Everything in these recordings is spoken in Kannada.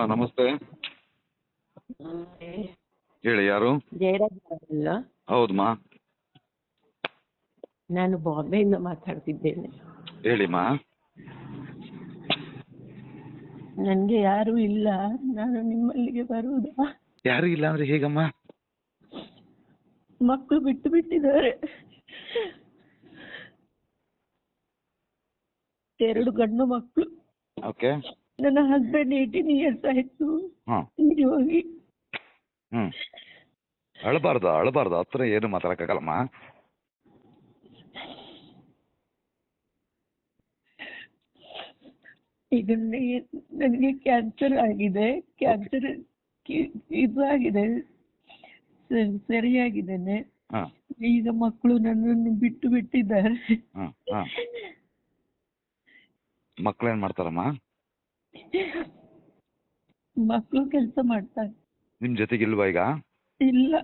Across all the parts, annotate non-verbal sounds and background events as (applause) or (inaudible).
ಹಾಂ ನಮಸ್ತೆ. ಹೇಳಿ ಯಾರು? ಜಯರಾಜ್ ಅಲ್ಲ ಹೌದಮ್ಮ ನಾನು ಬಾಂಬೆಯಿಂದ ಮಾತಾಡ್ತಿದ್ದೇನೆ. ಹೇಳಿಮ್ಮ ನನಗೆ ಯಾರು ಇಲ್ಲ. ನಾನು ನಿಮ್ಮಲ್ಲಿಗೆ ಬರುವುದಾ? ಯಾರು ಇಲ್ಲ ಅಂದ್ರೆ ಹೇಗಮ್ಮ? ಮಕ್ಕಳು ಬಿಟ್ಟು ಬಿಟ್ಟಿದ್ದಾರೆ. ಎರಡು ಗಂಡು ಮಕ್ಕಳು. ಓಕೆ. ನನ್ನ ಹಸ್ಬೆಂಡ್ ಏಯ್ಟೀನ್ ಇಯರ್ಸ್ ಆಯ್ತು. ತೀರಿ ಹೋಗಿ. ಹ್ಞೂ ಅಳಬಾರ್ದು ಅಳಬಾರ್ದು. ಹತ್ರ ಏನು ಮಾತಾಡಕ್ಕಾಗಲ್ಲಮ್ಮ? ಈಗ ನನಗೆ ಕ್ಯಾನ್ಸರ್ ಆಗಿದೆ. ಕ್ಯಾನ್ಸರ್ ಇದು ಆಗಿದೆ. ಸರಿಯಾಗಿದ್ದೇನೆ ಈಗ ಮಕ್ಕಳು ನನ್ನನ್ನು ಬಿಟ್ಟು ಬಿಟ್ಟಿದ್ದಾರೆ. ಮಕ್ಕಳೇನ್ ಮಾಡ್ತಾರಮ್ಮ? ಮಕ್ಕಳು ಕೆಲಸ ಮಾಡ್ತಾರೆ. ನಿಮ್ಮ ಜೊತೆಗಿಲ್ವಾ ಈಗ? ಇಲ್ಲ.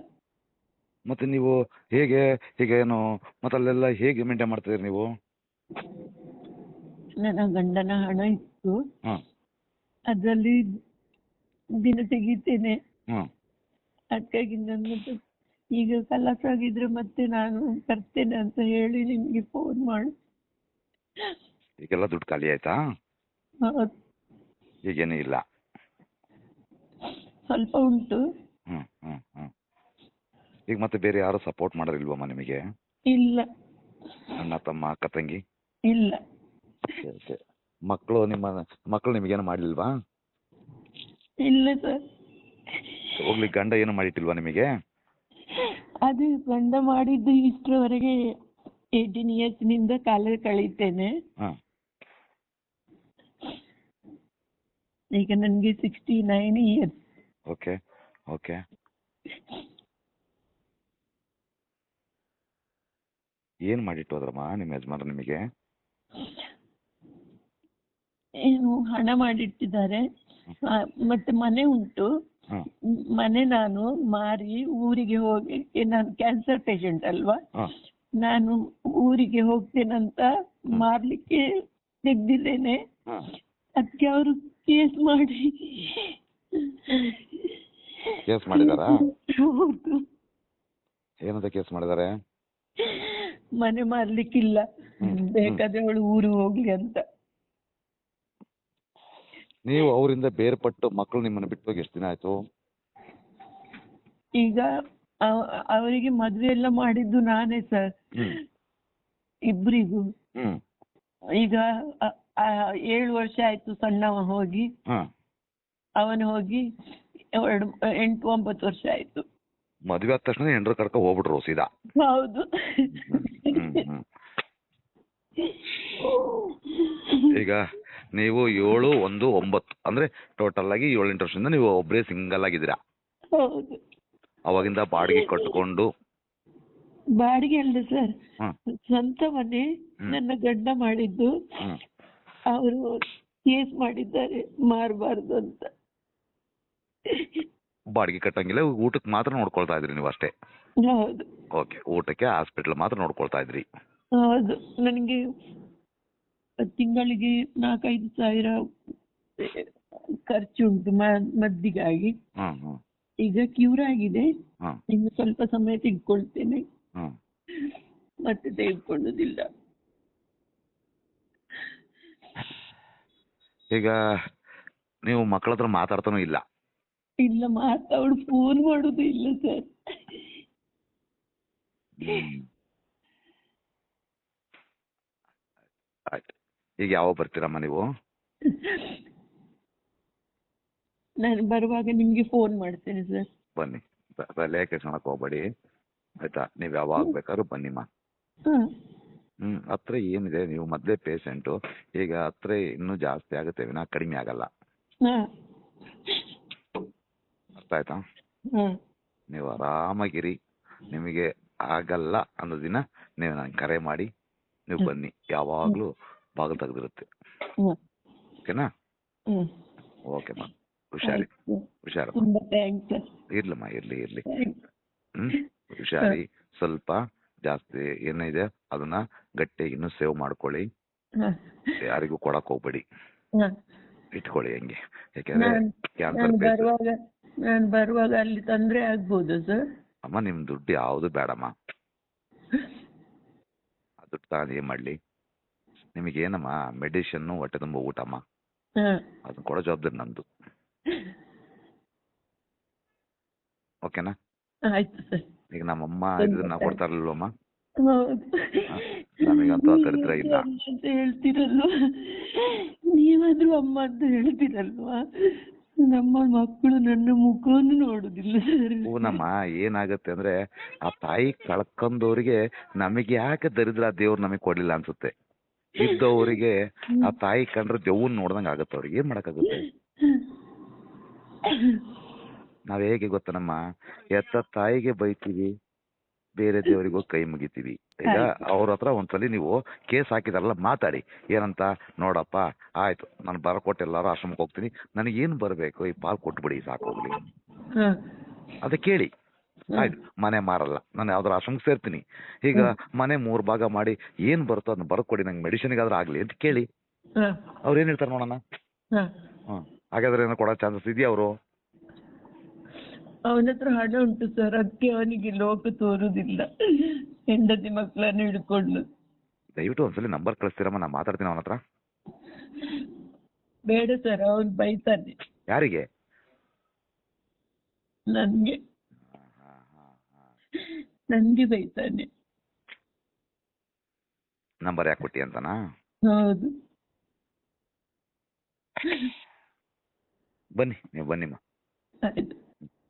ಮತ್ತೆ ನೀವು ಹೇಗೆ ಹೀಗೆ ಏನು ಮತ್ತೆ ಅಲ್ಲೆಲ್ಲ ಹೇಗೆ ಮೇಂಟೈನ್ ಮಾಡ್ತಿದ್ದೀರಿ ನೀವು? ನನ್ನ ಗಂಡನ ಹಣ ಇತ್ತು. ಹಾಂ. ಅದರಲ್ಲಿ ದಿನ ತೆಗಿತೇನೆ. ಹಾ. ಅದಕ್ಕಾಗಿ ನನ್ನ ಈಗ ಕಲಾಸ ಆಗಿದ್ರೆ ಮತ್ತೆ ನಾನು ಬರ್ತೇನೆ ಅಂತ ಹೇಳಿ ನಿಮ್ಗೆ ಫೋನ್ ಮಾಡಿ. ಈಗೆಲ್ಲ ದುಡ್ಡು ಖಾಲಿ ಆಯ್ತಾ? ಹೌದು. ಈಗೇನೂ ಇಲ್ಲ. ಸ್ವಲ್ಪ ಉಂಟು. ಈಗ ಮತ್ತೆ ಬೇರೆ ಯಾರು ಸಪೋರ್ಟ್ ಮಾಡೋರಿಲ್ವಮ್ಮ ನಿಮಗೆ? ಇಲ್ಲ. ಅಣ್ಣ ತಮ್ಮ ಅಕ್ಕ ತಂಗಿ? ಇಲ್ಲ. Okay okay. ಮಕ್ಕಳು ನಿಮ್ಮ ಮಕ್ಕಳು ನಿಮಗೇನು ಮಾಡಲಿಲ್ವಾ ಇಲ್ಲ ಸರ್. ಹೋಗ್ಲಿ ಗಂಡ ಏನು ಮಾಡಿಟ್ಟಿಲ್ವಾ ನಿಮಗೆ? ಅದು ಗಂಡ ಮಾಡಿದ್ದು ಇಷ್ಟರವರೆಗೆ ಇಯರ್ಸ್ನಿಂದ ಕಾಲ ಕಳೀತೇನೆ. ಹಾಂ ಈಗ ನನಗೆ sixty nine year okay okay ಏನು ಮಾಡಿಟ್ಟು ಹೋದ್ರಮ್ಮ ನಿಮ್ಮ ಯಜಮಾನ್ರು ನಿಮಗೆ? ಏನು ಹಣ ಮಾಡಿಟ್ಟಿದ್ದಾರೆ. ಆ, ಮತ್ತೆ ಮನೆ ಉಂಟು. ಹಾಂ ಮನೆ ನಾನು ಮಾರಿ ಊರಿಗೆ ಹೋಗಿ ನಾನು ಕ್ಯಾನ್ಸರ್ ಪೇಷಂಟ್ ಅಲ್ವಾ? ಹಾಂ. ನಾನು ಊರಿಗೆ ಹೋಗ್ತೇನಂತ ಮಾರ್ಲಿಕ್ಕೆ ತೆಗ್ದಿದ್ದೇನೆ. ಹಾಂ. ಅದಕ್ಕೆ ಅವರು ಕೇಸ್ ಮಾಡಿ ಕೇಸ್ ಮಾಡಿದಾರಾ? ಹೌದು. ಏನಂತ ಕೇಸ್ ಮಾಡಿದ್ದಾರೆ ಮನೆ ಮಾರ್ಲಿಕ್ಕಿಲ್ಲ. ಬೇಕಾದ್ರೆ ಅವಳು ಊರು ಹೋಗ್ಲಿ ಅಂತ. ನೀವು ಅವರಿಂದ ಬೇರ್ಪಟ್ಟು ಮಕ್ಕಳು ನಿಮ್ಮನ್ನು ಬಿಟ್ಟು ಹೋಗಿ ಎಷ್ಟು ದಿನ ಆಯ್ತು? ಈಗ ಅವ- ಅವರಿಗೆ ಮದ್ವೆ ಎಲ್ಲ ಮಾಡಿದ್ದು ನಾನೇ ಸರ್. ಇಬ್ರಿಗೂ. ಈಗ ಅ- ಏಳು ವರ್ಷ ಆಯ್ತು ಸಣ್ಣವ ಹೋಗಿ. ಅವನು ಹೋಗಿ ಎರಡು ಎಂಟು ಒಂಬತ್ತು ವರ್ಷ ಆಯ್ತು. ಮದುವೆ ಆದ ತಕ್ಷಣ ಹೆಂಡ್ರ ಕರ್ಕ ಹೋಗ್ಬಿಟ್ರು ಸೀದಾ. ಹೌದು. ಈಗ ನೀವು ಏಳು ಒಂದು ಒಂಬತ್ತು ಅಂದ್ರೆ ಟೋಟಲ್ ಆಗಿ ಏಳೆಂಟು ವರ್ಷದಿಂದ ನೀವು ಒಬ್ಬರೇ ಸಿಂಗಲ್ ಆಗಿದ್ದೀರಾ? ಅವಾಗಿಂದ ಬಾಡಿಗೆ ಕಟ್ಕೊಂಡು? ಬಾಡಿಗೆ ಅಲ್ಲ ಸರ್. ಸ್ವಂತ ಮನೆ. ನನ್ನ ಗಂಡ ಮಾಡಿದ್ದು. ಅವರು ಕೇಸ್ ಮಾಡಿದ್ದಾರೆ? ಮಾರಬಾರ್ದು ಅಂತ. ಬಾಡಿಗೆ ಕಟ್ಟಂಗಿಲ್ಲ ಊಟಕ್ಕೆ ಮಾತ್ರ ನೋಡ್ಕೊಳ್ತಾ ಇದ್ರಿ ನೀವು ಅಷ್ಟೇ. ಹೌದು. ಓಕೆ ಊಟಕ್ಕೆ ಹಾಸ್ಪಿಟಲ್ ಮಾತ್ರ ನೋಡ್ಕೊಳ್ತಾ ಇದ್ರಿ. ಹೌದು. ನನಗೆ ತಿಂಗಳಿಗೆ ನಾಲ್ಕೈದು ಸಾವಿರ ಖರ್ಚುಂಟು ಮ- ಮದ್ದಿಗಾಗಿ. ಹ್ಮ್ ಹ್ಮ್. ಈಗ ಕ್ಯೂರ್ ಆಗಿದೆ. ಹ್ಮ್. ಇನ್ನು ಸ್ವಲ್ಪ ಸಮಯ ತೆಗೆದುಕೊಳ್ತೇನೆ. ಹ್ಮ್. ಮತ್ತೆ ತೆಗೆದುಕೊಳ್ಳುವುದಿಲ್ಲ. ಈಗ ನೀವು ಮಕ್ಕಳ ಹತ್ರ ಮಾತಾಡ್ತಾನೂ ಇಲ್ಲ. ಇಲ್ಲ ಮಾತಾಡ್ ಫೋನ್ ಮಾಡೋದು ಇಲ್ಲ ಸರ್ ಈಗ ಯಾವಾಗ ಬರ್ತೀರಮ್ಮ ನೀವು? ನಾನು ಬರುವಾಗ ನಿಮ್ಗೆ ಫೋನ್ ಮಾಡ್ತೇನೆ ಸರ್ ಬನ್ನಿ ತಲೆ ಕೆಡ್ಸ್ಕೊಳಕ್ ಹೋಗ್ಬೇಡಿ. ಆಯ್ತಾ ನೀವು ಯಾವಾಗ ಬೇಕಾದ್ರೂ ಬನ್ನಿಮ್ಮ. ಹ್ಮ್ ಹತ್ರ ಏನಿದೆ ನೀವು ಮೊದಲೇ ಪೇಷಂಟು ಈಗ ಹತ್ರ ಇನ್ನು ಜಾಸ್ತಿ ಆಗುತ್ತೆ ವಿನಾ ಕಡಿಮೆ ಆಗಲ್ಲ. ಹಾ ಅರ್ಥ ಆಯ್ತಾ? ಹಾ ನೀವು ಆರಾಮಾಗಿರಿ ನಿಮಗೆ ಆಗಲ್ಲ ಅನ್ನೋ ದಿನ ನೀವು ನನ್ ಕರೆ ಮಾಡಿ ನೀವು ಬನ್ನಿ. ಯಾವಾಗಲೂ ಬಾಗಿಲು ತೆಗೆದಿರುತ್ತೆ. ಓಕೆನಾ? ಓಕೆಮ್ಮ ಹುಷಾರಿ. ಹುಷಾರಮ್ಮ. ತುಂಬಾ ಥ್ಯಾಂಕ್ಸ್ ಸರ್ ಇರ್ಲಮ್ಮ ಇರ್ಲಿ ಇರ್ಲಿ. ಹುಷಾರಿ ಸ್ವಲ್ಪ ಜಾಸ್ತಿ ಏನಿದೆ ಅದನ್ನ ಗಟ್ಟಿ ಇನ್ನು ಸೇವ್ ಮಾಡ್ಕೊಳ್ಳಿ. ಯಾರಿಗೂ ಕೊಡಕ್ ಹೋಗ್ಬೇಡಿ. ಇಟ್ಕೊಳ್ಳಿ ಹಂಗೆ. ಯಾಕೆಂದ್ರೆ ಕ್ಯಾನ್ಸರ್ ಬರುವಾಗ ನಾನು ಬರುವಾಗ ಅಲ್ಲಿ ತೊಂದರೆ ಆಗ್ಬೋದು ಸರ್ ಅಮ್ಮ ನಿಮ್ ದುಡ್ಡು ಯಾವುದು ಬೇಡಮ್ಮ. ಆ ದುಡ್ಡು ತಾನು ಏನ್ ಮಾಡ್ಲಿ ನಿಮಗೇನಮ್ಮ ಮೆಡಿಸಿನ್ ಹೊಟ್ಟೆ ತುಂಬ ಊಟಮ್ಮ ಅಮ್ಮ. ಅದನ್ನ ಕೊಡೋ ಜವಾಬ್ದಾರಿ ನಂದು ಓಕೆನಾ (laughs) ಆಯ್ತು ಸರ್ ಈಗ ನಮ್ಮಮ್ಮ ಇದನ್ನ ಕೊಡ್ತಾರಲ್ವಮ್ಮ? ನಾವು ನಮಗಂತೂ ಆ ದರಿದ್ರ ಇಲ್ಲ. ಅಂತ ಹೇಳ್ತಿರಲ್ವಾ? ನೀವಾದ್ರೂ ಅಮ್ಮ ಅಂತ ಹೇಳ್ತಿರಲ್ವಾ? ನಮ್ಮ ಮಕ್ಕಳು ನನ್ನ ಮುಖವನ್ನು ನೋಡುದಿಲ್ಲ ಸರಿ. ಹೂನಮ್ಮ ಏನಾಗುತ್ತೆ ಅಂದ್ರೆ ಆ ತಾಯಿ ಕಳ್ಕೊಂಡವ್ರಿಗೆ ನಮಗೆ ಯಾಕೆ ದರಿದ್ರ ದೇವ್ರು ನಮಗೆ ಕೊಡ್ಲಿಲ್ಲ ಅನ್ಸುತ್ತೆ? ಇದ್ದವರಿಗೆ ಆ ತಾಯಿ ಕಂಡ್ರೆ ದೆವ್ವನ್ ನೋಡ್ದಂಗ್ ಆಗತ್ತೆ ಅವ್ರಿಗೆ. ಏನ್ ಮಾಡಕ್ಕಾಗುತ್ತೆ? ನಾವ್ ಹೇಗೆ ಗೊತ್ತನಮ್ಮ ಎತ್ತ ತಾಯಿಗೆ ಬೈತೀವಿ ಬೇರೆ ದೇವರಿಗೂ ಕೈ ಮುಗಿತೀವಿ. ಈಗ ಅವ್ರ ಹತ್ರ ಒಂದ್ಸಲಿ ನೀವು ಕೇಸ್ ಹಾಕಿದಾರಲ್ಲ ಮಾತಾಡಿ. ಏನಂತ? ನೋಡಪ್ಪ ಆಯ್ತು. ನಾನು ಬರ್ಕೊಟ್ಟು ಎಲ್ಲಾರು ಆಶ್ರಮಕ್ಕೆ ಹೋಗ್ತೀನಿ. ನನಗೇನು ಬರಬೇಕು? ಈ ಪಾಲ್ ಕೊಟ್ಬಿಡಿ ಸಾಕೋಗ್ಲಿ ಅದ ಕೇಳಿ. ಆಯ್ತು. ಮನೆ ಮಾರಲ್ಲ. ನಾನು ಯಾವ್ದಾರು ಆಶ್ರಮಕ್ಕೆ ಸೇರ್ತೀನಿ. ಈಗ ಮನೆ ಮೂರ್ ಭಾಗ ಮಾಡಿ ಏನ್ ಬರುತ್ತೋ ಅದನ್ನ ಬರ್ಕೊಡಿ ನಂಗೆ ಮೆಡಿಸಿನ್ಗಾದ್ರೂ ಆಗ್ಲಿ ಅಂತ ಕೇಳಿ. ಅವ್ರು ಏನ್ ಹೇಳ್ತಾರೆ ನೋಡೋಣ? ಹಾಗಾದ್ರೆ ಏನೋ ಕೊಡೋ ಚಾನ್ಸಸ್ ಇದೆಯಾ ಅವರು? ಅವನ ಹತ್ರ ಹಣ ಉಂಟು ಸರ್ ಅದಕ್ಕೆ ಅವನಿಗೆ ಲೋಕ ತೋರುದಿಲ್ಲ. ಹೆಂಡತಿ ಮಕ್ಕಳನ್ನು ಹಿಡ್ಕೊಂಡು. ದಯವಿಟ್ಟು ಒಂದ್ಸಲ ನಂಬರ್ ಕಳಿಸ್ತೀರಮ್ಮ ನಾನು ಮಾತಾಡ್ತೀನಿ ಅವನ ಹತ್ರ. ಬೇಡ ಸರ್ ಅವನು ಬೈತಾನೆ. ಯಾರಿಗೆ? ನನ್ಗೆ. ನನ್ಗೆ ಬೈತಾನೆ. ನಂಬರ್ ಯಾಕೆ ಕೊಟ್ಟಿ ಅಂತನಾ? ಹೌದು. ಬನ್ನಿ ನೀವು ಬನ್ನಿಮ್ಮ. ಆಯ್ತು.